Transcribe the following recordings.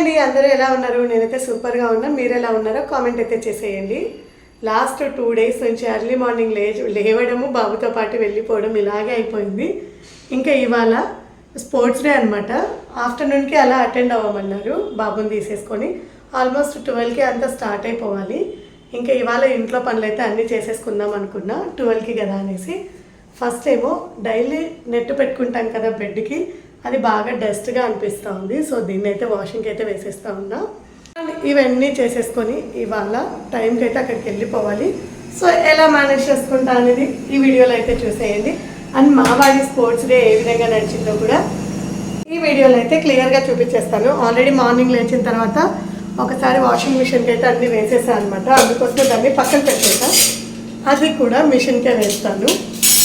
అండి అందరూ ఎలా ఉన్నారు? నేనైతే సూపర్గా ఉన్నా. మీరు ఎలా ఉన్నారో కామెంట్ అయితే చేసేయండి. లాస్ట్ టూ డేస్ నుంచి ఎర్లీ మార్నింగ్ లే లేవడము బాబుతో పాటు వెళ్ళిపోవడం ఇలాగే అయిపోయింది. ఇంకా ఇవాళ స్పోర్ట్స్ డే అనమాట ఆఫ్టర్నూన్కి అలా అటెండ్ అవ్వమన్నారు బాబుని తీసేసుకొని. ఆల్మోస్ట్ ట్వెల్వ్కి అంతా స్టార్ట్ అయిపోవాలి. ఇంకా ఇవాళ ఇంట్లో పనులు అయితే అన్నీ చేసేసుకుందాం అనుకున్నా ట్వెల్వ్కి కదా అనేసి. ఫస్ట్ ఏమో డైలీ నెట్ పెట్టుకుంటాం కదా బెడ్కి. అది బాగా డస్ట్గా అనిపిస్తూ ఉంది సో దీన్ని అయితే వాషింగ్కి అయితే వేసేస్తా ఉన్నా. ఇవన్నీ చేసేసుకొని ఇవాళ టైంకి అయితే అక్కడికి వెళ్ళిపోవాలి. సో ఎలా మేనేజ్ చేసుకుంటా అనేది ఈ వీడియోలో అయితే చూసేయండి. అండ్ మా వాడి స్పోర్ట్స్ డే ఏ విధంగా నడిచిందో కూడా ఈ వీడియోలో అయితే క్లియర్గా చూపించేస్తాను. ఆల్రెడీ మార్నింగ్ లేచిన తర్వాత ఒకసారి వాషింగ్ మిషన్కి అయితే అన్ని వేసేసాను అనమాట అందుకోసం దాన్ని పక్కన పెట్టేసా. అది కూడా మిషన్కే వేస్తాను.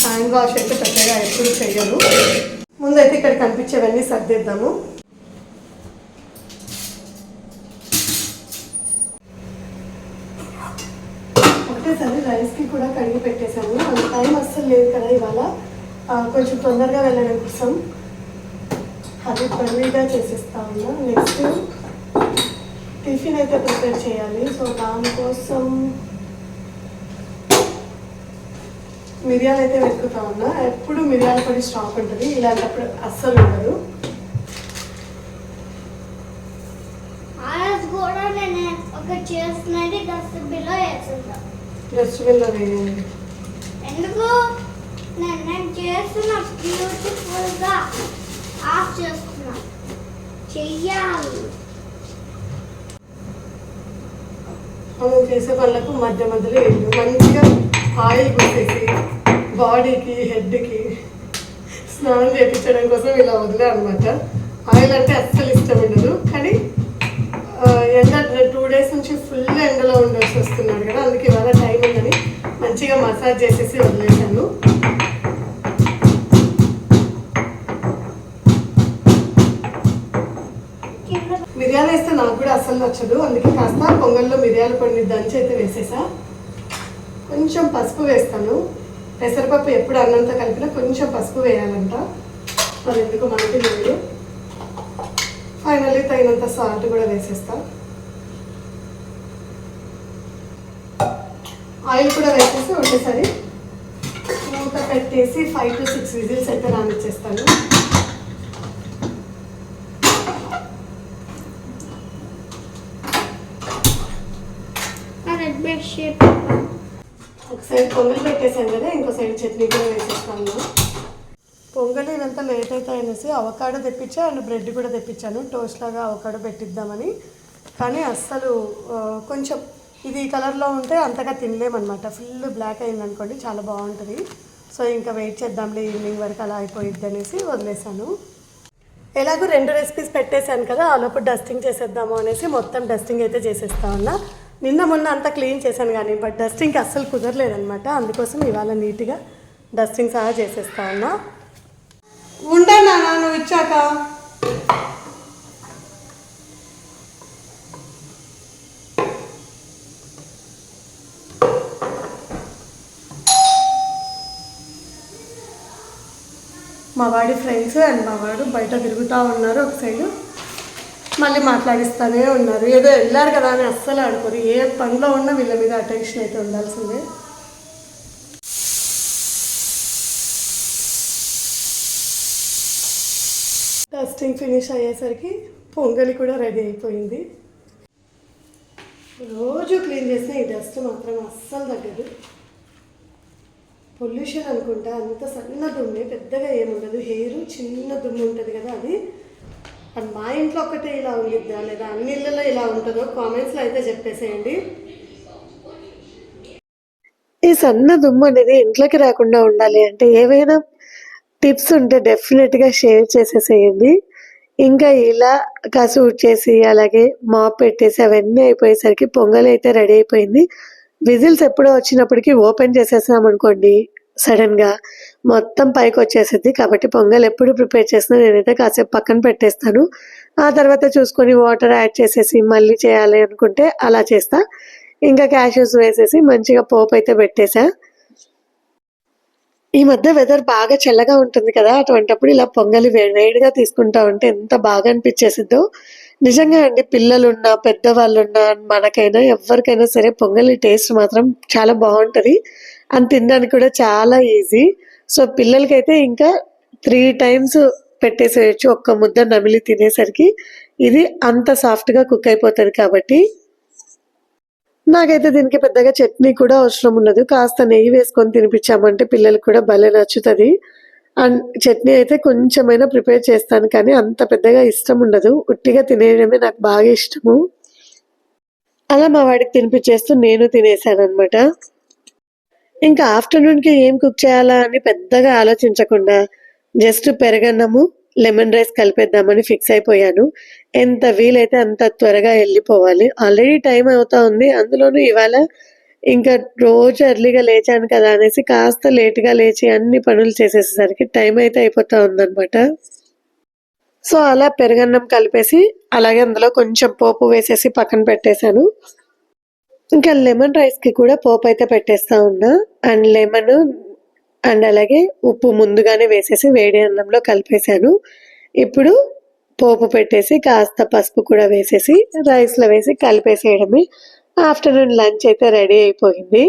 హ్యాండ్ వాష్ అయితే పెద్దగా ఎప్పుడు చేయను ముందైతే ఇక్కడ కనిపించేవన్నీ సర్దిద్దాము. ఒకటేసారి రైస్కి కూడా కడిగి పెట్టేశాము. అంత టైం అస్సలు లేదు కదా ఇవాళ. కొంచెం తొందరగా వెళ్ళడం కోసం అది పర్లీగా చేసేస్తా ఉన్నా. నెక్స్ట్ టిఫిన్ అయితే ప్రిపేర్ చేయాలి. సో దానికోసం మిరియాలు అయితే వెతుకుతా ఉన్నా. ఎప్పుడు మిరియాల పొడి స్టాక్ ఉంటుంది. ఇలాంటప్పుడు అస్సలు ఉండదు. చేస్తున్నది డస్ట్బిన్లో డస్ట్బిన్లో వేయండి ఎందుకు? నేను చేస్తున్న బ్యూటిఫుల్గా ఆఫ్ చేస్తున్నా. చెయ్యాలి. మనం చేసే పనులకు మధ్య మధ్యలో మంచిగా ఆయిల్ పూసేసి బాడీకి హెడ్కి స్నానం చేయించడం కోసం ఇలా వదిలే అనమాట ఆయిల్ అంటే అస్సలు ఇష్టం ఉండదు. కానీ ఎండ టూ డేస్ నుంచి ఫుల్ ఎండలో ఉండాల్సి వస్తున్నాడు కదా. అందుకే ఇవాళ టైం ఉందని మంచిగా మసాజ్ చేసేసి వదిలేశాను. మిరియాలు వేస్తే నాకు కూడా అస్సలు నచ్చదు. అందుకే కాస్త పొంగల్లో మిరియాలు పొడిని దంచి అయితే వేసేసా. కొంచెం పసుపు వేస్తాను. పెసరపప్పు ఎప్పుడు అన్నంతో కలిపినా కొంచెం పసుపు వేయాలంట. మరి ఎందుకు మనకి లేదు. ఫైనల్లీ తగినంత సాల్ట్ కూడా వేసేస్తాం. ఆయిల్ కూడా వేసేసి ఒకటేసారి మూత పెట్టేసి ఫైవ్ టు సిక్స్ విజిల్స్ అయితే రానిచ్చేస్తాను రెడ్ బెడ్ షీట్ ఒక సైడ్ పొంగల్ పెట్టేసాం కదా ఇంకో సైడ్ చట్నీ కూడా వేసేస్తాను. పొంగల్ ఇదంతా లేట్ అయితే అనేసి అవకాడో తెప్పించా అండ్ బ్రెడ్ కూడా తెప్పించాను. టోస్ట్ లాగా అవకాడో పెట్టిద్దామని. కానీ అస్సలు కొంచెం ఇది కలర్లో ఉంటే అంతగా తినలేమన్నమాట. ఫుల్ బ్లాక్ అయిందనుకోండి చాలా బాగుంటుంది. సో ఇంకా వెయిట్ చేద్దాంలే ఈవినింగ్ వరకు అలా అయిపోయిద్ది అనేసి వదిలేశాను. ఎలాగో రెండు రెసిపీస్ పెట్టేశాను కదా ఆ లోపు డస్టింగ్ చేసేద్దాము అనేసి మొత్తం డస్టింగ్ అయితే చేసేస్తా ఉన్నా. నిన్న మొన్న అంతా క్లీన్ చేశాను కానీ బట్ డస్టింగ్కి అస్సలు కుదరలేదనమాట అందుకోసం ఇవాళ నీట్గా డస్టింగ్ సహా చేసేస్తా ఉన్నా. ఉంటాను నువ్వు ఇచ్చాక? మా వాడి ఫ్రెండ్స్ అండ్ మా వాడు బయట తిరుగుతూ ఉన్నారు ఒక సైడు. మళ్ళీ మాట్లాడిస్తూనే ఉన్నారు. ఏదో వెళ్ళారు కదా అని అస్సలు ఆడుకోరు. ఏ పనిలో ఉన్నా వీళ్ళ మీద అటెన్షన్ అయితే ఉండాల్సిందే. టెస్టింగ్ ఫినిష్ అయ్యేసరికి పొంగలి కూడా రెడీ అయిపోయింది. రోజు క్లీన్ చేసిన ఈ డస్ట్ మాత్రం అస్సలు తగ్గదు. పొల్యూషన్ అనుకుంటా అంత సన్న దుమ్మే పెద్దగా ఏముండదు. హెయిర్ చిన్న దుమ్ము ఉంటుంది కదా అది. అది మా ఇంట్లో ఒకటే ఇలా ఉండిద్దా లేదా? అన్ని ఇళ్ళలో ఇలా ఉంటుందో కామెంట్స్లో అయితే చెప్పేసేయండి. ఈ సన్న దుమ్ము అనేది ఇంట్లోకి రాకుండా ఉండాలి అంటే ఏవైనా టిప్స్ ఉంటే డెఫినెట్గా షేర్ చేసేసేయండి. ఇంకా ఇలా కసూట్ చేసి అలాగే మాప్ పెట్టేసి అవన్నీ అయిపోయేసరికి పొంగల్ అయితే రెడీ అయిపోయింది. విజిల్స్ ఎప్పుడో వచ్చినప్పటికీ ఓపెన్ చేసేసాం అనుకోండి సడన్గా మొత్తం పైకి వచ్చేసింది. కాబట్టి పొంగల్ ఎప్పుడు ప్రిపేర్ చేసినా నేనైతే కాసేపు పక్కన పెట్టేస్తాను. ఆ తర్వాత చూసుకొని వాటర్ యాడ్ చేసేసి మళ్ళీ చేయాలి అనుకుంటే అలా చేస్తా. ఇంకా క్యాష్యూస్ వేసేసి మంచిగా పోపు అయితే పెట్టేసా. ఈ మధ్య వెదర్ బాగా చల్లగా ఉంటుంది కదా అటువంటప్పుడు ఇలా పొంగలి వేడిగా తీసుకుంటా ఉంటే ఎంత బాగా అనిపించేసిద్దో. నిజంగా అండి పిల్లలున్నా, పెద్దవాళ్ళున్నా మనకైనా ఎవరికైనా సరే పొంగలి టేస్ట్ మాత్రం చాలా బాగుంటుంది. అని తినడానికి కూడా చాలా ఈజీ. సో, పిల్లలకైతే ఇంకా త్రీ టైమ్స్ పెట్టేసేయొచ్చు. ఒక్క ముద్ద నమిలి తినేసరికి. ఇది అంత సాఫ్ట్‌గా కుక్ అయిపోతుంది కాబట్టి. నాకైతే దీనికి పెద్దగా చట్నీ కూడా అవసరం ఉండదు. కాస్త నెయ్యి వేసుకొని తినిపించామంటే పిల్లలకి కూడా భలే నచ్చుతుంది అండ్ చట్నీ అయితే కొంచెమైనా ప్రిపేర్ చేస్తాను కానీ అంత పెద్దగా ఇష్టం ఉండదు. ఉట్టిగా తినేయడమే నాకు బాగా ఇష్టము. అలా మా వాడికి తినిపించేస్తూ నేను తినేసాను అనమాట ఇంకా ఆఫ్టర్‌నూన్‌కి ఏం కుక్ చేయాలా అని పెద్దగా ఆలోచించకుండా జస్ట్ పెరగన్నము లెమన్ రైస్ కలిపేద్దామని ఫిక్స్ అయిపోయాను. ఎంత వీలైతే అంత త్వరగా వెళ్ళిపోవాలి ఆల్రెడీ టైం అవుతా ఉంది. అందులోనూ ఇవాళ ఇంకా రోజు ఎర్లీగా లేచాను కదా అనేసి కాస్త లేట్‌గా లేచి అన్ని పనులు చేసేసేసరికి టైం అయితే అయిపోతా ఉందనమాట. సో, అలా పెరగన్నం కలిపేసి అలాగే అందులో కొంచెం పోపు వేసేసి పక్కన పెట్టేసాను. ఇంకా లెమన్ రైస్‌కి కూడా పోపు అయితే పెట్టేస్తా ఉన్నా. అండ్ లెమన్ అండ్ అలాగే ఉప్పు ముందుగానే వేసేసి వేడి అన్నంలో కలిపేసాను. ఇప్పుడు పోపు పెట్టేసి కాస్త పసుపు కూడా వేసేసి రైస్‌లో వేసి కలిపేసేయడమే. ఆఫ్టర్‌నూన్ లంచ్ అయితే రెడీ అయిపోయింది.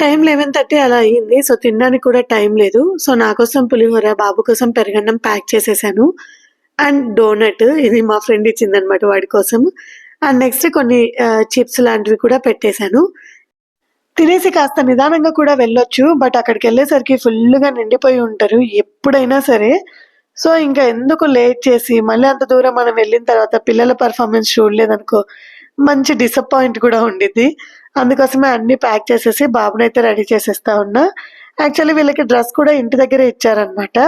టైం 11:30 అలా అయింది. సో, తినడానికి కూడా టైం లేదు. సో, నా కోసం పులిహోర, బాబు కోసం పెరుగన్నం ప్యాక్ చేసేసాను. అండ్ డోనట్ ఇది మా ఫ్రెండ్ ఇచ్చిందనమాట వాడి కోసం. అండ్ నెక్స్ట్ కొన్ని చిప్స్ లాంటివి కూడా పెట్టేశాను తినేసి కాస్త నిదానంగా కూడా వెళ్ళొచ్చు. బట్ అక్కడికి వెళ్ళేసరికి ఫుల్గా నిండిపోయి ఉంటారు ఎప్పుడైనా సరే. సో, ఇంకా ఎందుకు లేట్ చేసి మళ్ళీ అంత దూరం మనం వెళ్ళిన తర్వాత పిల్లల పర్ఫార్మెన్స్ చూడలేదనుకో మంచి డిసప్పాయింట్ కూడా ఉండిద్ది. అందుకోసమే అన్నీ ప్యాక్ చేసేసి బాబునైతే రెడీ చేసేస్తా ఉన్నా. యాక్చువల్లీ వీళ్ళకి డ్రెస్ కూడా ఇంటి దగ్గరే ఇచ్చారనమాట.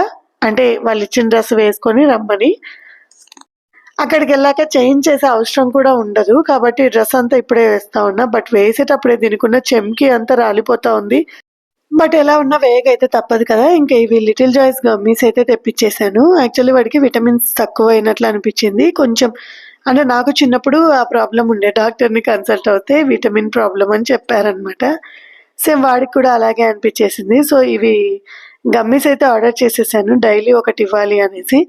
అంటే వాళ్ళు ఇచ్చిన డ్రెస్ వేసుకొని రమ్మని. అక్కడికెళ్ళాక చేంజ్ చేసే అవసరం కూడా ఉండదు. కాబట్టి డ్రెస్ అంతా ఇప్పుడే వేస్తా ఉన్నా. బట్ వేసేటప్పుడే దీనికున్న చెమ్కి అంతా రాలిపోతా ఉంది. బట్ ఎలా ఉన్నా వేయగైతే తప్పదు కదా! ఇంకా ఇవి లిటిల్ జాయ్స్ గమ్మీస్ అయితే తెప్పించేశాను యాక్చువల్లీ వాడికి విటమిన్స్ తక్కువైనట్లు అనిపించింది కొంచెం అంటే నాకు చిన్నప్పుడు ఆ ప్రాబ్లం ఉండే. డాక్టర్‌ని కన్సల్ట్ అవుతే విటమిన్ ప్రాబ్లం అని చెప్పారనమాట. సేమ్ వాడికి కూడా అలాగే అనిపించేసింది సో, ఇవి గమ్మీస్ అయితే ఆర్డర్ చేసేసాను. డైలీ ఒకటి ఇవ్వాలి అనేసి.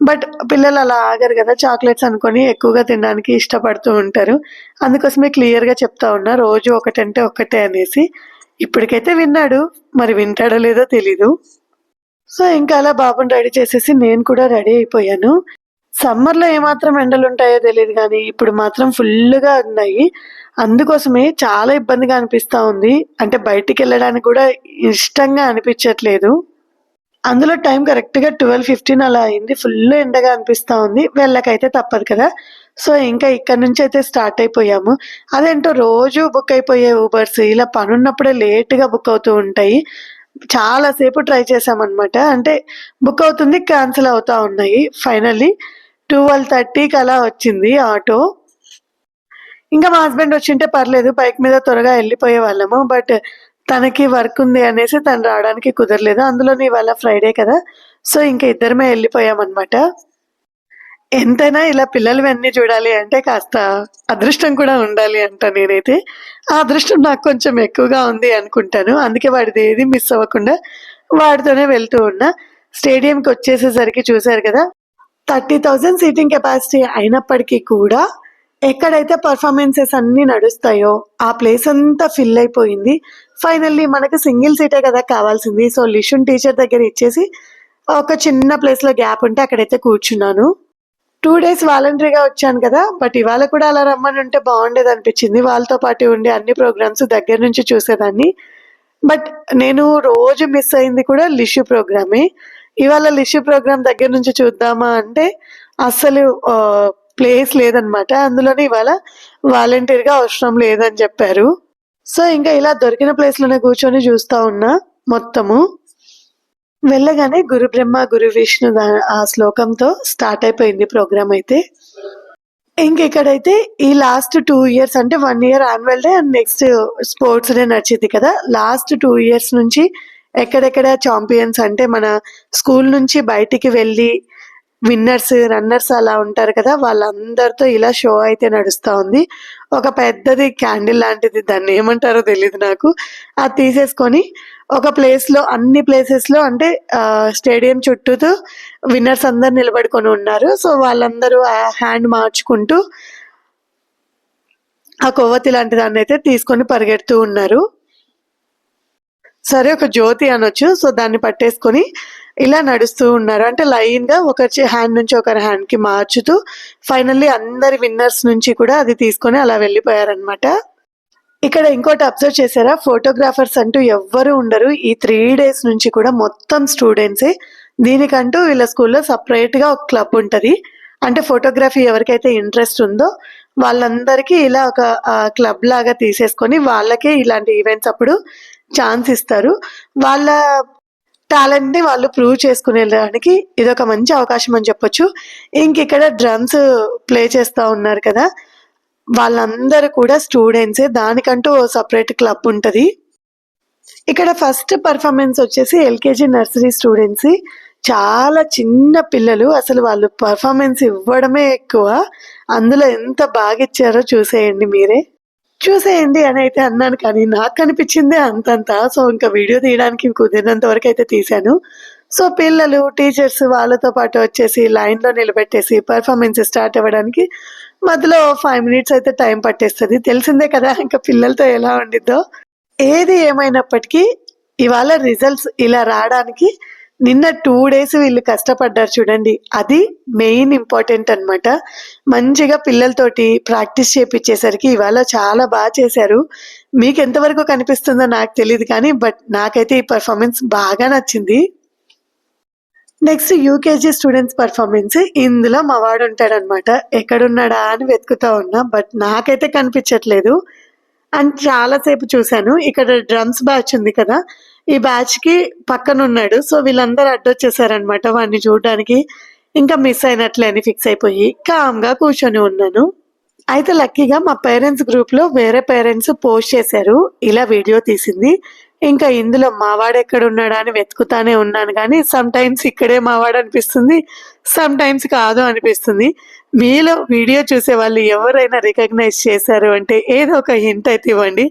బట్ పిల్లలు అలా ఆగరు కదా చాక్లెట్స్ అనుకొని ఎక్కువగా తినడానికి ఇష్టపడుతూ ఉంటారు. అందుకోసమే క్లియర్‌గా చెప్తా ఉన్నా. రోజు ఒకటంటే ఒక్కటే అనేసి. ఇప్పటికైతే విన్నాడు. మరి వింటాడో లేదో తెలీదు. సో, ఇంకా అలా బాబుని రెడీ చేసేసి నేను కూడా రెడీ అయిపోయాను. సమ్మర్‌లో ఏమాత్రం ఎండలుంటాయో తెలియదు కానీ ఇప్పుడు మాత్రం ఫుల్గా ఉన్నాయి. అందుకోసమే చాలా ఇబ్బందిగా అనిపిస్తూ ఉంది. అంటే బయటికి వెళ్ళడానికి కూడా ఇష్టంగా అనిపించట్లేదు అందులో టైం కరెక్ట్‌గా 12:15 అలా అయింది. ఫుల్ ఎండగా అనిపిస్తూ ఉంది. వెళ్ళకైతే తప్పదు కదా! సో, ఇంకా ఇక్కడి నుంచయితే స్టార్ట్ అయిపోయాము. అదేంటో రోజు బుక్ అయిపోయే ఊబర్స్ ఇలా పనున్నప్పుడే లేట్‌గా బుక్ అవుతూ ఉంటాయి. చాలాసేపు ట్రై చేశామనమాట. అంటే బుక్ అవుతుంది, క్యాన్సిల్ అవుతూ ఉన్నాయి. ఫైనల్లీ 12:30కి అలా వచ్చింది ఆటో. ఇంకా మా హస్బెండ్ వచ్చింటే పర్లేదు. బైక్ మీద త్వరగా వెళ్ళిపోయే వాళ్ళము బట్ తనకి వర్క్ ఉంది అనేసి తను రావడానికి కుదరలేదు. అందులోని ఇవాళ ఫ్రైడే కదా! సో, ఇంకా ఇద్దరమే వెళ్ళిపోయామన్నమాట ఎంతైనా ఇలా పిల్లలు అన్నీ చూడాలి అంటే కాస్త అదృష్టం కూడా ఉండాలి అంట నేనైతే. ఆ అదృష్టం నాకు కొంచెం ఎక్కువగా ఉంది అనుకుంటాను. అందుకే వాడిదేది మిస్ అవ్వకుండా వాడితోనే వెళ్తూ ఉన్నా. స్టేడియంకి వచ్చేసేసరికి చూశారు కదా! 30,000 సీటింగ్ కెపాసిటీ అయినప్పటికీ కూడా ఎక్కడైతే పర్ఫార్మెన్సెస్ అన్నీ నడుస్తాయో ఆ ప్లేస్ అంతా ఫిల్ అయిపోయింది. ఫైనల్లీ మనకి సింగిల్ సీటే కదా కావాల్సింది. సో, లిషున్ టీచర్ దగ్గర ఇచ్చేసి ఒక చిన్న ప్లేస్‌లో గ్యాప్ ఉంటే అక్కడైతే కూర్చున్నాను. టూ డేస్ వాలంటరీగా వచ్చాను కదా! బట్ ఇవాళ కూడా అలా రమ్మని ఉంటే బాగుండేది అనిపించింది వాళ్ళతో పాటు ఉండి అన్ని ప్రోగ్రామ్స్ దగ్గర నుంచి చూసేదాన్ని. బట్ నేను రోజు మిస్ అయింది కూడా లిషు ప్రోగ్రామే. ఇవాళ లిషు ప్రోగ్రామ్ దగ్గర నుంచి చూద్దామా అంటే అస్సలు ప్లేస్ లేదనమాట. అందులోనే ఇవాళ వాలంటీర్‌గా అవసరం లేదని చెప్పారు. సో, ఇంకా ఇలా దొరికిన ప్లేస్‌లోనే కూర్చొని చూస్తా ఉన్నా మొత్తము. వెళ్ళగానే గురు బ్రహ్మ, గురు విష్ణు ఆ శ్లోకంతో స్టార్ట్ అయిపోయింది ప్రోగ్రామ్ అయితే. ఇంకెక్కడైతే ఈ లాస్ట్ టూ ఇయర్స్ అంటే one year annual day and next sports day నడిచింది కదా! లాస్ట్ టూ ఇయర్స్ నుంచి ఎక్కడెక్కడ చాంపియన్స్ అంటే మన స్కూల్ నుంచి బయటికి వెళ్ళి విన్నర్స్ రన్నర్స్ అలా ఉంటారు కదా వాళ్ళందరితో ఇలా షో అయితే నడుస్తూ ఉంది. ఒక పెద్దది క్యాండిల్ లాంటిది దాన్ని ఏమంటారో తెలియదు నాకు. అది తీసేసుకొని ఒక ప్లేస్లో అన్ని ప్లేసెస్లో అంటే స్టేడియం చుట్టూతో విన్నర్స్ అందరు నిలబడుకొని ఉన్నారు. సో వాళ్ళందరూ హ్యాండ్ మార్చుకుంటూ ఆ కొవ్వొత్తి లాంటి దాన్ని అయితే తీసుకొని పరిగెడుతూ ఉన్నారు. సరే ఒక జ్యోతి అనొచ్చు. సో దాన్ని పట్టేసుకొని ఇలా నడుస్తూ ఉన్నారు. అంటే లైన్గా ఒకరి హ్యాండ్ నుంచి ఒకరి హ్యాండ్కి మార్చుతూ ఫైనల్లీ అందరి విన్నర్స్ నుంచి కూడా అది తీసుకొని అలా వెళ్ళిపోయారనమాట ఇక్కడ ఇంకోటి అబ్జర్వ్ చేశారా? ఫోటోగ్రాఫర్స్ అంటూ ఎవ్వరు ఉండరు. ఈ త్రీ డేస్ నుంచి కూడా మొత్తం స్టూడెంట్సే. దీనికంటూ వీళ్ళ స్కూల్లో సపరేట్గా ఒక క్లబ్ ఉంటుంది. అంటే ఫోటోగ్రఫీ ఎవరికైతే ఇంట్రెస్ట్ ఉందో వాళ్ళందరికీ ఇలా ఒక క్లబ్ లాగా తీసేసుకొని వాళ్ళకే ఇలాంటి ఈవెంట్స్ అప్పుడు ఛాన్స్ ఇస్తారు. వాళ్ళ టాలెంట్ని వాళ్ళు ప్రూవ్ చేసుకునేదానికి ఇది ఒక మంచి అవకాశం అని చెప్పొచ్చు. ఇంక ఇక్కడ డ్రమ్స్ ప్లే చేస్తూ ఉన్నారు కదా వాళ్ళందరూ కూడా స్టూడెంట్సే దానికంటూ ఓ సపరేట్ క్లబ్ ఉంటుంది. ఇక్కడ ఫస్ట్ పర్ఫార్మెన్స్ వచ్చేసి ఎల్కేజీ నర్సరీ స్టూడెంట్స్ చాలా చిన్న పిల్లలు అసలు వాళ్ళు పర్ఫార్మెన్స్ ఇవ్వడమే ఎక్కువ. అందులో ఎంత బాగా ఇచ్చారో చూసేయండి మీరే. చూసేయండి అని అయితే అన్నాను కానీ నాకు కనిపించిందే అంతంత. సో ఇంకా వీడియో తీయడానికి కుదిరినంత వరకు అయితే తీశాను. సో పిల్లలు టీచర్స్ వాళ్ళతో పాటు వచ్చేసి లైన్లో నిలబెట్టేసి పర్ఫార్మెన్స్ స్టార్ట్ అవ్వడానికి మధ్యలో ఫైవ్ మినిట్స్ అయితే టైం పట్టేస్తుంది. తెలిసిందే కదా ఇంకా పిల్లలతో ఎలా ఉండిద్దో. ఏది ఏమైనప్పటికీ ఇవాళ రిజల్ట్స్ ఇలా రావడానికి నిన్న టూ డేస్ వీళ్ళు కష్టపడ్డారు చూడండి. అది మెయిన్ ఇంపార్టెంట్ అన్నమాట. మంచిగా పిల్లలతోటి ప్రాక్టీస్ చేపించేసరికి ఇవాళ చాలా బాగా చేశారు. మీకు ఎంతవరకు కనిపిస్తుందో నాకు తెలియదు కానీ బట్ నాకైతే ఈ పర్ఫార్మెన్స్ బాగా నచ్చింది. Next UKG students performance. ఇందులో మా వాడు ఉంటాడనమాట ఎక్కడున్నాడా అని వెతుకుతా ఉన్నా బట్ నాకైతే కనిపించట్లేదు. అండ్ చాలాసేపు చూశాను. ఇక్కడ డ్రమ్స్ బ్యాచ్ ఉంది కదా ఈ బ్యాచ్కి పక్కన ఉన్నాడు సో వీళ్ళందరూ అడ్డొచ్చేసారనమాట వాడిని చూడడానికి. ఇంకా మిస్ అయినట్లే అని ఫిక్స్ అయిపోయి కామ్గా కూర్చొని ఉన్నాను. అయితే లక్కీగా మా పేరెంట్స్ గ్రూప్లో వేరే పేరెంట్స్ పోస్ట్ చేశారు. ఇలా వీడియో తీసింది. ఇంకా ఇందులో మావాడు ఎక్కడ ఉన్నాడా అని వెతుకుతానే ఉన్నాను కానీ సమ్ టైమ్స్ ఇక్కడే మావాడు అనిపిస్తుంది సమ్ టైమ్స్ కాదు అనిపిస్తుంది. మీలో వీడియో చూసే వాళ్ళు ఎవరైనా రికగ్నైజ్ చేశారు అంటే ఏదో ఒక హింట్ అయితే ఇవ్వండి.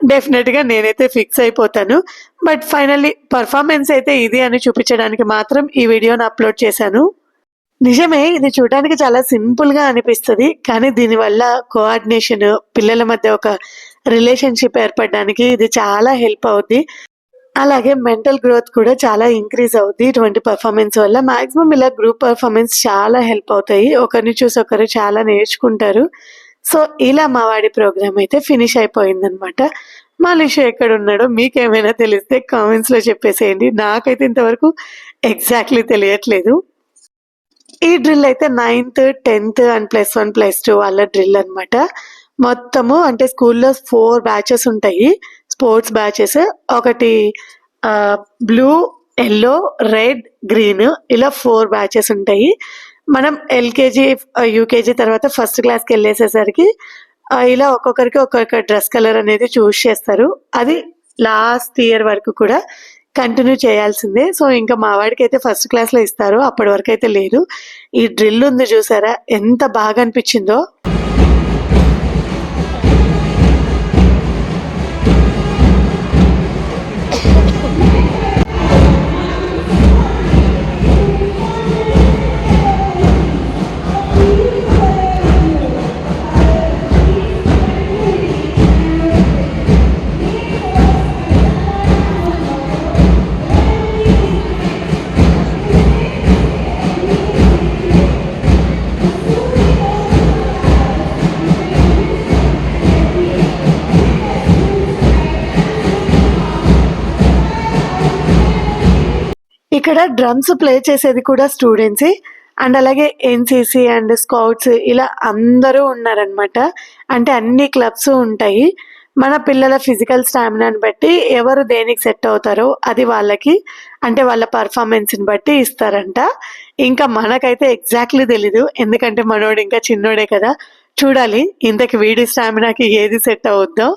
డెఫినెట్గా నేనైతే ఫిక్స్ అయిపోతాను. బట్ ఫైనల్లీ పర్ఫార్మెన్స్ అయితే ఇది అని చూపించడానికి మాత్రం ఈ వీడియోని అప్లోడ్ చేశాను. నిజమే ఇది చూడడానికి చాలా సింపుల్గా అనిపిస్తుంది. కానీ దీనివల్ల కోఆర్డినేషన్ పిల్లల మధ్య ఒక రిలేషన్షిప్ ఏర్పడడానికి ఇది చాలా హెల్ప్ అవుద్ది. అలాగే మెంటల్ గ్రోత్ కూడా చాలా ఇంక్రీజ్ అవుద్ది. ఇటువంటి పర్ఫార్మెన్స్ వల్ల మాక్సిమం ఇలా గ్రూప్ పర్ఫార్మెన్స్ చాలా హెల్ప్ అవుతాయి. ఒకరిని చూసి ఒకరు చాలా నేర్చుకుంటారు. సో ఇలా మా వాడి ప్రోగ్రామ్ అయితే ఫినిష్ అయిపోయింది అనమాట ఎక్కడ ఉన్నాడో మీకేమైనా తెలిస్తే కామెంట్స్లో చెప్పేసేయండి. నాకైతే ఇంతవరకు ఎగ్జాక్ట్లీ తెలియట్లేదు. ఈ డ్రిల్ అయితే ninth tenth and plus one plus two వాళ్ళ డ్రిల్ అనమాట మొత్తము అంటే స్కూల్లో ఫోర్ బ్యాచెస్ ఉంటాయి. స్పోర్ట్స్ బ్యాచెస్ ఒకటి బ్లూ ఎల్లో రెడ్ గ్రీన్ ఇలా ఫోర్ బ్యాచెస్ ఉంటాయి. మనం ఎల్కేజీ యూకేజీ తర్వాత ఫస్ట్ క్లాస్కి వెళ్ళేసేసరికి ఇలా ఒక్కొక్కరికి ఒక్కొక్క డ్రెస్ కలర్ అనేది చూస్ చేస్తారు. అది లాస్ట్ ఇయర్ వరకు కూడా కంటిన్యూ చేయాల్సిందే. సో ఇంకా మా వాడికి అయితే ఫస్ట్ క్లాస్లో ఇస్తారు. అప్పటి వరకు అయితే లేదు. ఈ డ్రిల్ ఉంది చూసారా? ఎంత బాగా అనిపించిందో. ఇక్కడ డ్రమ్స్ ప్లే చేసేది కూడా స్టూడెంట్స్. అండ్ అలాగే ఎన్సిసి అండ్ స్కౌట్స్ ఇలా అందరూ ఉన్నారనమాట అంటే అన్ని క్లబ్స్ ఉంటాయి. మన పిల్లల ఫిజికల్ స్టామినాని బట్టి ఎవరు దేనికి సెట్ అవుతారో అది వాళ్ళకి అంటే వాళ్ళ పర్ఫార్మెన్స్ని బట్టి ఇస్తారంట. ఇంకా మనకైతే ఎగ్జాక్ట్లీ తెలీదు. ఎందుకంటే మనోడు ఇంకా చిన్నోడే కదా. చూడాలి ఇంతకి వీడి స్టామినాకి ఏది సెట్ అవుద్దో.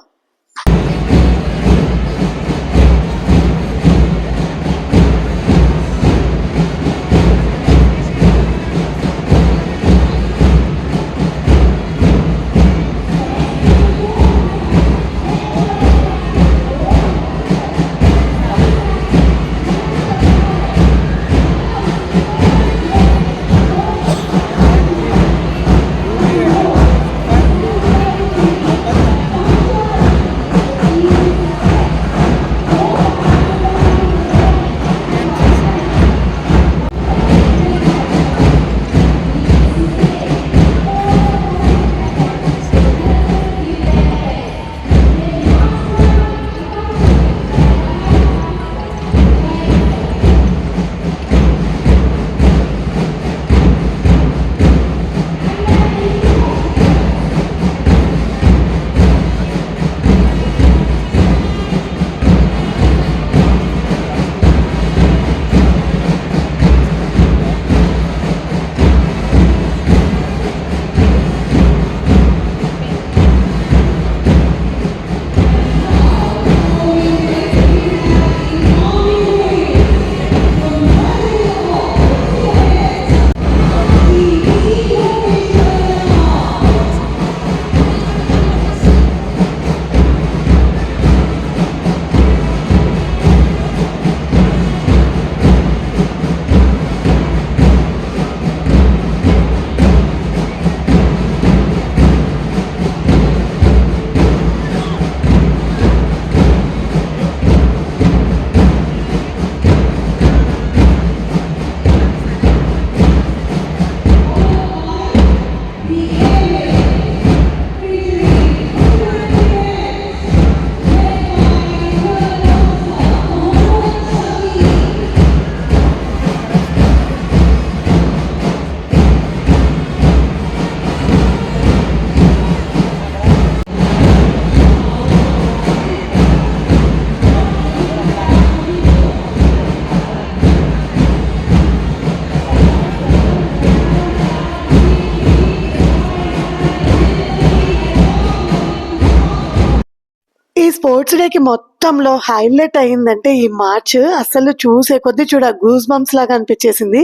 స్పోర్ట్స్ డేకి మొత్తంలో హైలైట్ అయిందంటే ఈ మార్చ్. అసలు చూసే కొద్ది చూడ గూస్ బంప్స్ లాగా అనిపించేసింది.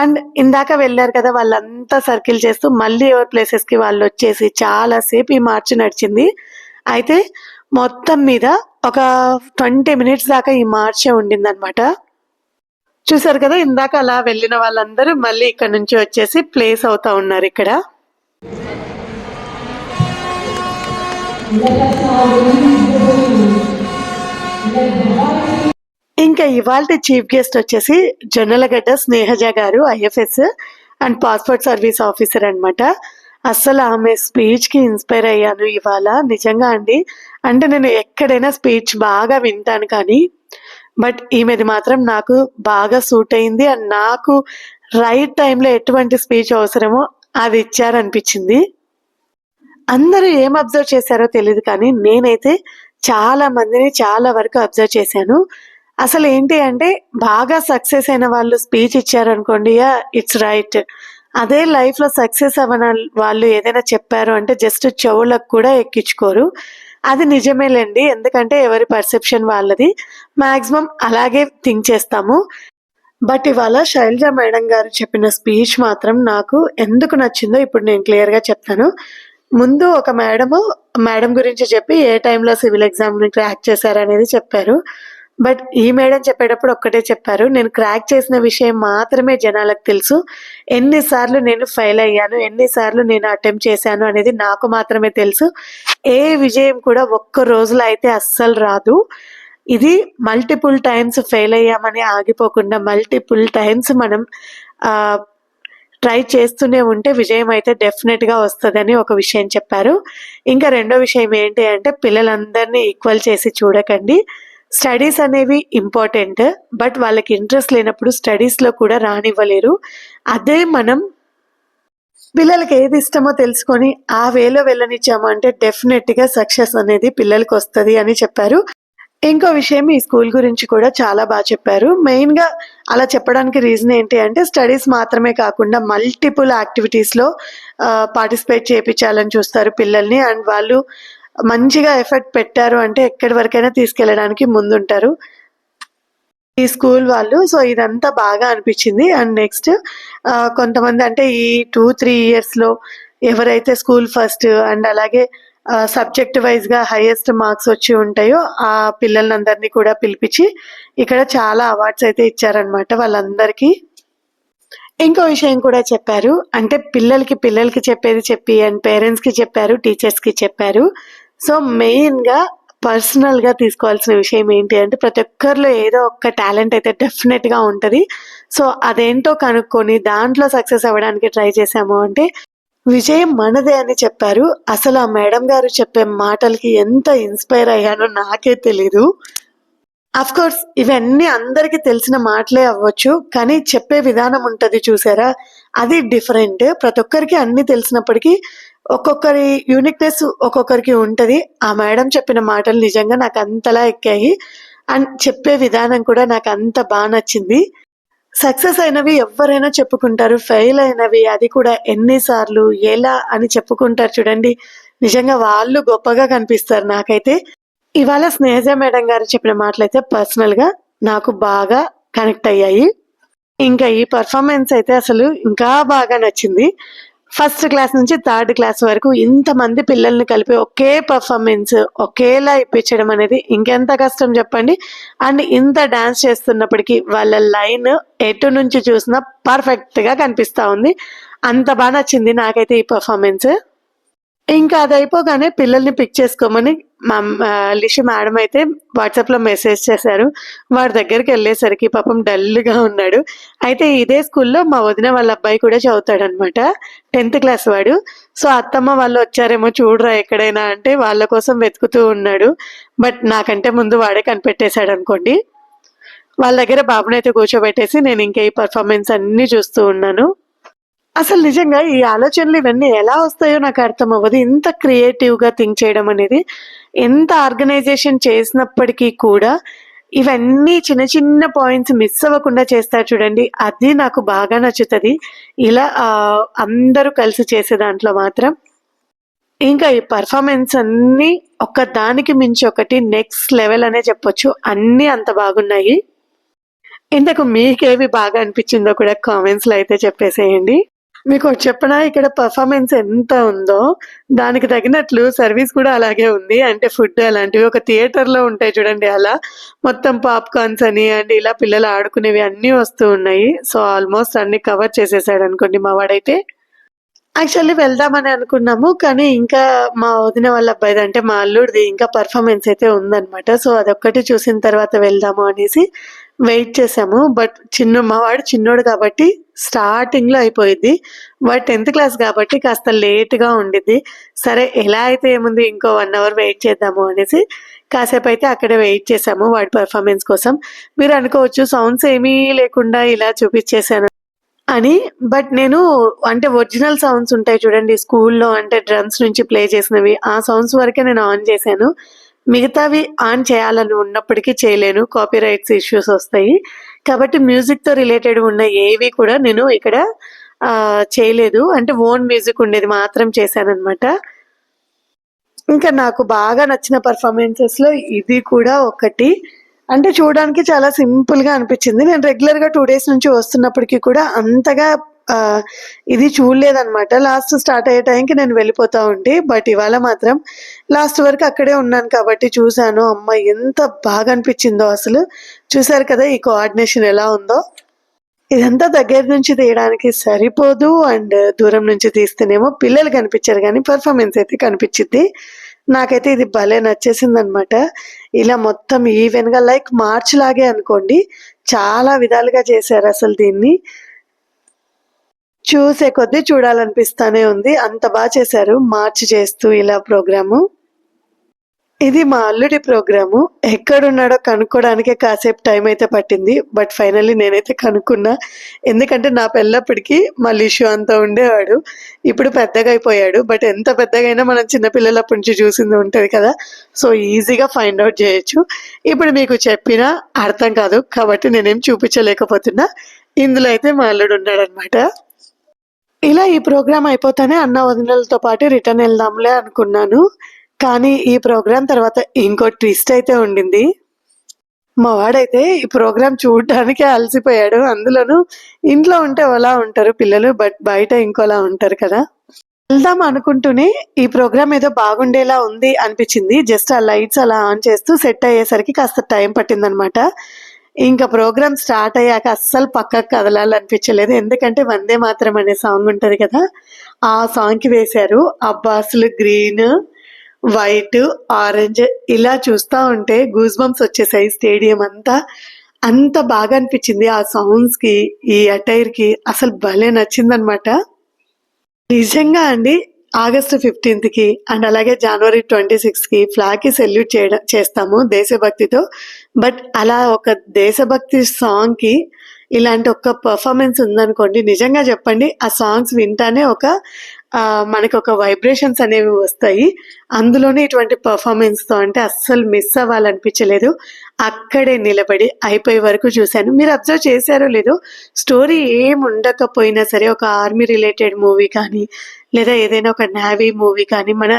అండ్ ఇందాక వెళ్ళారు కదా వాళ్ళంతా సర్కిల్ చేస్తూ మళ్ళీ ఎవరి ప్లేసెస్కి వాళ్ళు వచ్చేసి చాలాసేపు ఈ మార్చ్ నడిచింది. అయితే మొత్తం మీద ఒక ట్వంటీ మినిట్స్ దాకా ఈ మార్చే ఉండిందనమాట చూసారు కదా ఇందాక అలా వెళ్ళిన వాళ్ళందరూ మళ్ళీ ఇక్కడ నుంచి వచ్చేసి ప్లేస్ అవుతా ఉన్నారు ఇక్కడ. ఇంకా ఇవాళ చీఫ్ గెస్ట్ వచ్చేసి జొన్నలగడ్డ స్నేహజ గారు IFS and passport service officer అనమాట అస్సలు ఆమె స్పీచ్కి ఇన్స్పైర్ అయ్యాను ఇవాళ నిజంగా అండి. అంటే నేను ఎక్కడైనా స్పీచ్ బాగా వింటాను కానీ బట్ ఈమెది మాత్రం నాకు బాగా సూట్ అయింది అండ్ నాకు రైట్ టైంలో ఎటువంటి స్పీచ్ అవసరమో అది ఇచ్చారనిపించింది. అందరూ ఏం అబ్జర్వ్ చేశారో తెలియదు కానీ నేనైతే చాలా మందిని చాలా వరకు అబ్జర్వ్ చేశాను. అసలు ఏంటి అంటే బాగా సక్సెస్ అయిన వాళ్ళు స్పీచ్ ఇచ్చారనుకోండి ఇట్స్ రైట్. అదే లైఫ్లో సక్సెస్ అవ్వన వాళ్ళు ఏదైనా చెప్పారు అంటే జస్ట్ చెవులకు కూడా ఎక్కించుకోరు. అది నిజమేలేండి ఎందుకంటే ఎవరి పర్సెప్షన్ వాళ్ళది. మాక్సిమం అలాగే థింక్ చేస్తాము. బట్ ఇవాళ శైలజ మేడం గారు చెప్పిన స్పీచ్ మాత్రం నాకు ఎందుకు నచ్చిందో ఇప్పుడు నేను క్లియర్గా చెప్తాను. ముందు ఒక మేడము మేడం గురించి చెప్పి ఏ టైంలో సివిల్ ఎగ్జామ్ని క్రాక్ చేశారు అనేది చెప్పారు. బట్ ఈ మేడం చెప్పేటప్పుడు ఒక్కటే చెప్పారు. నేను క్రాక్ చేసిన విషయం మాత్రమే జనాలకు తెలుసు. ఎన్నిసార్లు నేను ఫెయిల్ అయ్యాను ఎన్నిసార్లు నేను అటెంప్ట్ చేశాను అనేది నాకు మాత్రమే తెలుసు. ఏ విజయం కూడా ఒక్క రోజులో అయితే అస్సలు రాదు. ఇది మల్టిపుల్ టైమ్స్ ఫెయిల్ అయ్యామని ఆగిపోకుండా మల్టిపుల్ టైమ్స్ మనం ట్రై చేస్తూనే ఉంటే విజయం అయితే డెఫినెట్గా వస్తుందని ఒక విషయం చెప్పారు. ఇంకా రెండో విషయం ఏంటి అంటే పిల్లలందరినీ ఈక్వల్ చేసి చూడకండి. స్టడీస్ అనేవి ఇంపార్టెంట్ బట్ వాళ్ళకి ఇంట్రెస్ట్ లేనప్పుడు స్టడీస్లో కూడా రానివ్వలేరు. అదే మనం పిల్లలకి ఏది ఇష్టమో తెలుసుకొని ఆ వేలో వెళ్ళనిచ్చాము అంటే డెఫినెట్గా సక్సెస్ అనేది పిల్లలకి వస్తుంది అని చెప్పారు. ఇంకో విషయం ఈ స్కూల్ గురించి కూడా చాలా బాగా చెప్పారు. మెయిన్గా అలా చెప్పడానికి రీజన్ ఏంటి అంటే స్టడీస్ మాత్రమే కాకుండా మల్టిపుల్ యాక్టివిటీస్లో పార్టిసిపేట్ చేయించాలని చూస్తారు పిల్లల్ని. అండ్ వాళ్ళు మంచిగా ఎఫర్ట్ పెట్టారు అంటే ఎక్కడి వరకైనా తీసుకెళ్ళడానికి ముందుంటారు ఈ స్కూల్ వాళ్ళు. సో ఇదంతా బాగా అనిపించింది. అండ్ నెక్స్ట్ కొంతమంది అంటే ఈ టూ త్రీ ఇయర్స్లో ఎవరైతే స్కూల్ ఫస్ట్ అండ్ అలాగే సబ్జెక్ట్ వైజ్గా హైయెస్ట్ మార్క్స్ వచ్చి ఉంటాయో ఆ పిల్లలందరినీ కూడా పిలిపించి ఇక్కడ చాలా అవార్డ్స్ అయితే ఇచ్చారనమాట వాళ్ళందరికీ. ఇంకో విషయం కూడా చెప్పారు. అంటే పిల్లలకి పిల్లలకి చెప్పేది చెప్పి అండ్ పేరెంట్స్కి చెప్పారు టీచర్స్కి చెప్పారు. సో మెయిన్గా పర్సనల్గా తీసుకోవాల్సిన విషయం ఏంటి అంటే ప్రతి ఒక్కరిలో ఏదో ఒక టాలెంట్ అయితే డెఫినెట్గా ఉంటుంది. సో అదేంటో కనుక్కొని దాంట్లో సక్సెస్ అవ్వడానికి ట్రై చేసాము అంటే విజయం మనదే అని చెప్పారు. అసలు ఆ మేడం గారు చెప్పే మాటలకి ఎంత ఇన్స్పైర్ అయ్యానో నాకే తెలీదు. కోర్స్ ఇవన్నీ అందరికి తెలిసిన మాటలే అవ్వచ్చు కానీ చెప్పే విధానం ఉంటుంది చూసారా? అది డిఫరెంట్ ప్రతి ఒక్కరికి అన్ని తెలిసినప్పటికీ ఒక్కొక్కరి యూనిక్నెస్ ఒక్కొక్కరికి ఉంటుంది. ఆ మేడం చెప్పిన మాటలు నిజంగా నాకు అంతలా ఎక్కాయి. అండ్ చెప్పే విధానం కూడా నాకు అంత బాగా నచ్చింది. సక్సెస్ అయినవి ఎవరైనా చెప్పుకుంటారు. ఫెయిల్ అయినవి అది కూడా ఎన్నిసార్లు ఎలా అని చెప్పుకుంటారు చూడండి. నిజంగా వాళ్ళు గొప్పగా కనిపిస్తారు నాకైతే. ఇవాళ స్నేహజ మేడం గారు చెప్పిన మాటలైతే పర్సనల్గా నాకు బాగా కనెక్ట్ అయ్యాయి. ఇంకా ఈ పర్ఫార్మెన్స్ అయితే అసలు ఇంకా బాగా నచ్చింది. ఫస్ట్ క్లాస్ నుంచి థర్డ్ క్లాస్ వరకు ఇంతమంది పిల్లల్ని కలిపి ఒకే పర్ఫార్మెన్స్ ఒకేలా ఇప్పించడం అనేది ఇంకెంత కష్టం చెప్పండి? అండ్ ఇంత డాన్స్ చేస్తున్నప్పటికీ వాళ్ళ లైన్ ఎటు నుంచి చూసినా పర్ఫెక్ట్గా కనిపిస్తూ ఉంది. అంత బాగా నచ్చింది నాకైతే ఈ పర్ఫార్మెన్స్ ఇంకా అది అయిపోగానే పిల్లల్ని పిక్ చేసుకోమని లిషి మేడం అయితే వాట్సాప్లో మెసేజ్ చేశారు. వాడి దగ్గరికి వెళ్ళేసరికి పాపం డల్గా ఉన్నాడు. అయితే ఇదే స్కూల్లో మా వదిన వాళ్ళ అబ్బాయి కూడా చదువుతాడు అనమాట టెన్త్ క్లాస్ వాడు. సో అత్తమ్మ వాళ్ళు వచ్చారేమో చూడరా ఎక్కడైనా అంటే వాళ్ళ కోసం వెతుకుతూ ఉన్నాడు. బట్ నాకంటే ముందు వాడే కనిపెట్టేశాడు అనుకోండి వాళ్ళ దగ్గర బాబునైతే కూర్చోబెట్టేసి నేను ఇంకా ఈ పర్ఫార్మెన్స్ అన్ని చూస్తూ ఉన్నాను. అసలు నిజంగా ఈ ఆలోచనలు ఇవన్నీ ఎలా వస్తాయో నాకు అర్థం అవ్వదు. ఇంత క్రియేటివ్గా థింక్ చేయడం అనేది ఎంత ఆర్గనైజేషన్ చేసినప్పటికీ కూడా ఇవన్నీ చిన్న చిన్న పాయింట్స్ మిస్ అవ్వకుండా చేస్తారు చూడండి. అది నాకు బాగా నచ్చుతుంది. ఇలా అందరూ కలిసి చేసే దాంట్లో మాత్రం ఇంకా ఈ పర్ఫార్మెన్స్ అన్ని ఒక్క దానికి మించి ఒకటి నెక్స్ట్ లెవెల్ అనే చెప్పొచ్చు. అన్నీ అంత బాగున్నాయి. ఇంతకు మీకేవి బాగా అనిపించిందో కూడా కామెంట్స్లో అయితే చెప్పేసేయండి. మీకు చెప్పిన చెప్పనా? ఇక్కడ పర్ఫార్మెన్స్ ఎంత ఉందో? దానికి తగినట్లు సర్వీస్ కూడా అలాగే ఉంది. అంటే ఫుడ్ అలాంటివి ఒక థియేటర్లో ఉంటాయి చూడండి అలా. మొత్తం పాప్కార్న్స్ అని అండ్ ఇలా పిల్లలు ఆడుకునేవి అన్నీ వస్తూ ఉన్నాయి. సో ఆల్మోస్ట్ అన్ని కవర్ చేసేసాడు అనుకోండి మా వాడైతే. యాక్చువల్లీ వెళ్దామని అనుకున్నాము కానీ ఇంకా మా వదిన వాళ్ళ అబ్బాయిది అంటే మా అల్లుడిది ఇంకా పర్ఫార్మెన్స్ అయితే ఉందన్నమాట. సో అదొక్కటి చూసిన తర్వాత వెళ్దాము అనేసి వెయిట్ చేసాము. బట్ చిన్న మావాడు చిన్నోడు కాబట్టి స్టార్టింగ్లో అయిపోయింది. వాడు టెన్త్ క్లాస్ కాబట్టి కాస్త లేట్గా ఉండిద్ది. సరే ఎలా అయితే ఏముంది ఇంకో వన్ అవర్ వెయిట్ చేద్దాము అనేసి కాసేపు అయితే అక్కడే వెయిట్ చేసాము వాడి పర్ఫార్మెన్స్ కోసం. మీరు అనుకోవచ్చు సౌండ్స్ ఏమీ లేకుండా ఇలా చూపించేశాను అని. బట్ నేను అంటే ఒరిజినల్ సౌండ్స్ ఉంటాయి చూడండి స్కూల్లో అంటే డ్రమ్స్ నుంచి ప్లే చేసినవి ఆ సౌండ్స్ వరకే నేను ఆన్ చేశాను. మిగతావి ఆన్ చేయాలని ఉన్నప్పటికీ చేయలేను. కాపీరైట్స్ ఇష్యూస్ వస్తాయి. కాబట్టి మ్యూజిక్తో రిలేటెడ్ ఉన్న ఏవి కూడా నేను ఇక్కడ చేయలేదు. అంటే ఓన్ మ్యూజిక్ ఉండేది మాత్రం చేశానమాట ఇంకా నాకు బాగా నచ్చిన పర్ఫార్మెన్సెస్లో ఇది కూడా ఒకటి. అంటే చూడడానికి చాలా సింపుల్గా అనిపించింది. నేను రెగ్యులర్గా టూ డేస్ నుంచి వస్తున్నప్పటికీ కూడా అంతగా ఇది చూడలేదనమాట లాస్ట్ స్టార్ట్ అయ్యే టైంకి నేను వెళ్ళిపోతా ఉంటే బట్ ఇవాళ మాత్రం లాస్ట్ వరకు అక్కడే ఉన్నాను కాబట్టి చూశాను. అమ్మ ఎంత బాగా అనిపించిందో అసలు. చూసారు కదా ఈ కోఆర్డినేషన్ ఎలా ఉందో. ఇదంతా దగ్గర నుంచి తీయడానికి సరిపోదు అండ్ దూరం నుంచి తీస్తేనేమో పిల్లలు కనిపించారు కానీ పర్ఫార్మెన్స్ అయితే కనిపించింది. నాకైతే ఇది భలే నచ్చేసింది అనమాట ఇలా మొత్తం ఈవెన్గా లైక్ మార్చ్ లాగే అనుకోండి చాలా విధాలుగా చేశారు అసలు దీన్ని. చూసే కొద్దీ చూడాలనిపిస్తానే ఉంది. అంత బాగా చేశారు. మార్చి చేస్తూ ఇలా ప్రోగ్రాము. ఇది మా అల్లుడి ప్రోగ్రాము. ఎక్కడున్నాడో కనుక్కోవడానికే కాసేపు టైం అయితే పట్టింది. బట్ ఫైనల్లీ నేనైతే కనుక్కున్నా. ఎందుకంటే నా పిల్లప్పటికీ మళ్ళీ ఇష్యూ అంతా ఉండేవాడు. ఇప్పుడు పెద్దగా అయిపోయాడు. బట్ ఎంత పెద్దగా అయినా మనం చిన్నపిల్లలప్పటి నుంచి చూసింది ఉంటుంది కదా. సో ఈజీగా ఫైండ్ అవుట్ చేయొచ్చు. ఇప్పుడు మీకు చెప్పినా అర్థం కాదు. కాబట్టి నేనేం చూపించలేకపోతున్నా. ఇందులో అయితే మా అల్లుడు ఉన్నాడనమాట ఇలా ఈ ప్రోగ్రాం అయిపోతానే అన్న వదినలతో పాటు రిటర్న్ వెళ్దాంలే అనుకున్నాను. కానీ ఈ ప్రోగ్రాం తర్వాత ఇంకో ట్విస్ట్ అయితే ఉండింది. మా వాడైతే ఈ ప్రోగ్రాం చూడడానికే అలసిపోయాడు. అందులోనూ ఇంట్లో ఉంటే అలా ఉంటారు పిల్లలు బట్ బయట ఇంకోలా ఉంటారు కదా. వెళ్దాం అనుకుంటూనే ఈ ప్రోగ్రామ్ ఏదో బాగుండేలా ఉంది అనిపించింది. జస్ట్ ఆ లైట్స్ అలా ఆన్ చేస్తూ సెట్ అయ్యేసరికి కాస్త టైం పట్టిందనమాట. ఇంకా ప్రోగ్రామ్ స్టార్ట్ అయ్యాక అస్సలు పక్కకు కదలాలనిపించలేదు. ఎందుకంటే వందే మాత్రం అనే సాంగ్ ఉంటుంది కదా ఆ సాంగ్కి వేశారు అబ్బాసులు గ్రీన్ వైట్ ఆరెంజ్ ఇలా చూస్తా ఉంటే గూస్ బంప్స్ వచ్చేసాయి స్టేడియం అంతా. అంత బాగా అనిపించింది ఆ సౌండ్స్కి ఈ అటైర్కి. అసలు భలే నచ్చిందనమాట నిజంగా అండి ఆగస్టు ఫిఫ్టీన్త్కి అండ్ అలాగే జనవరి ట్వంటీ సిక్స్కి ఫ్లాగ్కి సెల్యూట్ చేయడం చేస్తాము దేశభక్తితో. బట్ అలా ఒక దేశభక్తి సాంగ్కి ఇలాంటి ఒక పర్ఫార్మెన్స్ ఉందనుకోండి నిజంగా చెప్పండి ఆ సాంగ్స్ వింటానే ఒక మనకు ఒక వైబ్రేషన్స్ అనేవి వస్తాయి. అందులోనే ఇటువంటి పర్ఫార్మెన్స్తో అంటే అస్సలు మిస్ అవ్వాలనిపించలేదు. అక్కడే నిలబడి అయిపోయే వరకు చూశాను. మీరు అబ్జర్వ్ చేశారో లేదో స్టోరీ ఏం ఉండకపోయినా సరే ఒక ఆర్మీ రిలేటెడ్ మూవీ కానీ లేదా ఏదైనా ఒక నావీ మూవీ కానీ మన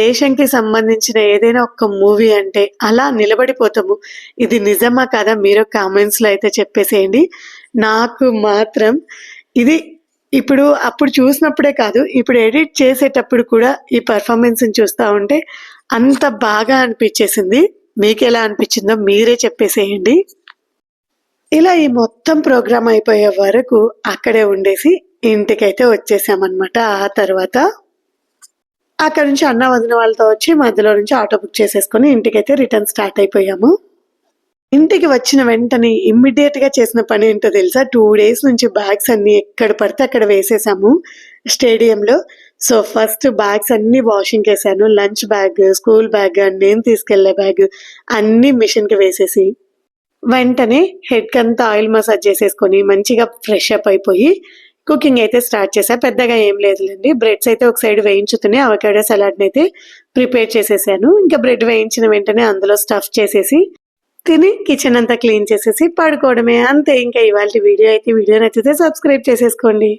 దేశంకి సంబంధించిన ఏదైనా ఒక మూవీ అంటే అలా నిలబడిపోతాము. ఇది నిజమా కాదా మీరు కామెంట్స్లో అయితే చెప్పేసేయండి. నాకు మాత్రం ఇది ఇప్పుడు అప్పుడు చూసినప్పుడే కాదు ఇప్పుడు ఎడిట్ చేసేటప్పుడు కూడా ఈ పర్ఫార్మెన్స్ని చూస్తూ ఉంటే అంత బాగా అనిపించేసింది. మీకు ఎలా అనిపించిందో మీరే చెప్పేసేయండి. ఇలా ఈ మొత్తం ప్రోగ్రామ్ అయిపోయే వరకు అక్కడే ఉండేసి ఇంటికైతే వచ్చేసామన్నమాట. ఆ తర్వాత అక్కడ నుంచి అన్న వదిన వాళ్ళతో వచ్చి మధ్యలో నుంచి ఆటో బుక్ చేసేసుకొని ఇంటికైతే రిటర్న్ స్టార్ట్ అయిపోయాము. ఇంటికి వచ్చిన వెంటనే ఇమ్మీడియట్గా చేసిన పని ఏంటో తెలుసా? టూ డేస్ నుంచి బ్యాగ్స్ అన్ని ఎక్కడ పడితే అక్కడ వేసేసాము స్టేడియంలో. సో ఫస్ట్ బ్యాగ్స్ అన్ని వాషింగ్ వేసాను లంచ్ బ్యాగ్ స్కూల్ బ్యాగ్ నేను తీసుకెళ్ళే బ్యాగ్ అన్ని మిషన్కి వేసేసి వెంటనే హెడ్ కంతా ఆయిల్ మసాజ్ చేసేసుకొని మంచిగా ఫ్రెష్ అప్ అయిపోయి కుకింగ్ అయితే స్టార్ట్ చేశాను పెద్దగా ఏం లేదులేండి. బ్రెడ్స్ అయితే ఒక సైడ్ వేయించుతూనే అవకాడో సలాడ్ని అయితే ప్రిపేర్ చేసేసాను. ఇంకా బ్రెడ్ వేయించిన వెంటనే అందులో స్టఫ్ చేసేసి తిని కిచెన్ అంతా క్లీన్ చేసేసి పడుకోవడమే. అంతే. ఇంకా ఇవాళ వీడియో అయితే వీడియో నచ్చితే సబ్స్క్రైబ్ చేసేసుకోండి.